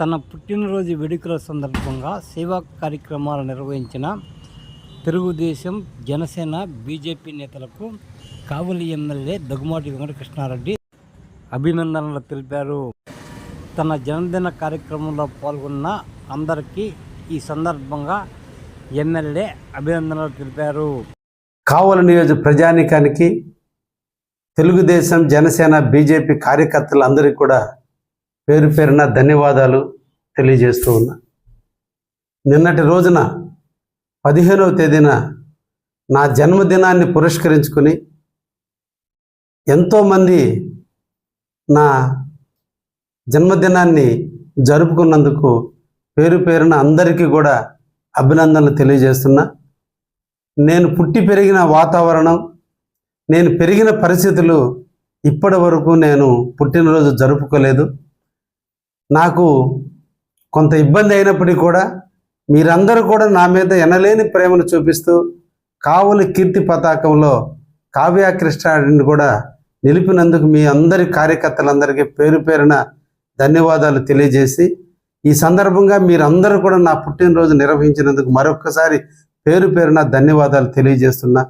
తన పుట్టినరోజు వేడుకల సందర్భంగా సేవా కార్యక్రమాలు నిర్వహించిన తెలుగుదేశం జనసేన బీజేపీ నేతలకు కావలి ఎమ్మెల్యే దగ్గుమాటి వెంకటకృష్ణారెడ్డి అభినందనలు తెలిపారు. తన జన్మదిన కార్యక్రమంలో పాల్గొన్న అందరికీ ఈ సందర్భంగా ఎమ్మెల్యే అభినందనలు తెలిపారు. కావలి నియోజక ప్రజానికానికి తెలుగుదేశం జనసేన బీజేపీ కార్యకర్తలందరికీ కూడా పేరు పేరున ధన్యవాదాలు. తెలియజేస్తూ ఉన్నా. నిన్నటి రోజున పదిహేనవ తేదీన నా జన్మదినాన్ని పురస్కరించుకుని ఎంతోమంది నా జన్మదినాన్ని జరుపుకున్నందుకు పేరు పేరున అందరికీ కూడా అభినందనలు తెలియజేస్తున్నా. నేను పుట్టి పెరిగిన వాతావరణం నేను పెరిగిన పరిస్థితులు ఇప్పటి వరకు నేను పుట్టినరోజు జరుపుకోలేదు. నాకు కొంత ఇబ్బంది అయినప్పటికీ కూడా మీరందరూ కూడా నా మీద ఎనలేని ప్రేమను చూపిస్తూ కావులి కీర్తి పతాకంలో కావ్య కృష్ణాడిని కూడా నిలిపినందుకు మీ అందరి కార్యకర్తలందరికీ పేరు పేరున ధన్యవాదాలు తెలియజేసి ఈ సందర్భంగా మీరందరూ కూడా నా పుట్టినరోజు నిర్వహించినందుకు మరొక్కసారి పేరు పేరున ధన్యవాదాలు తెలియజేస్తున్నా.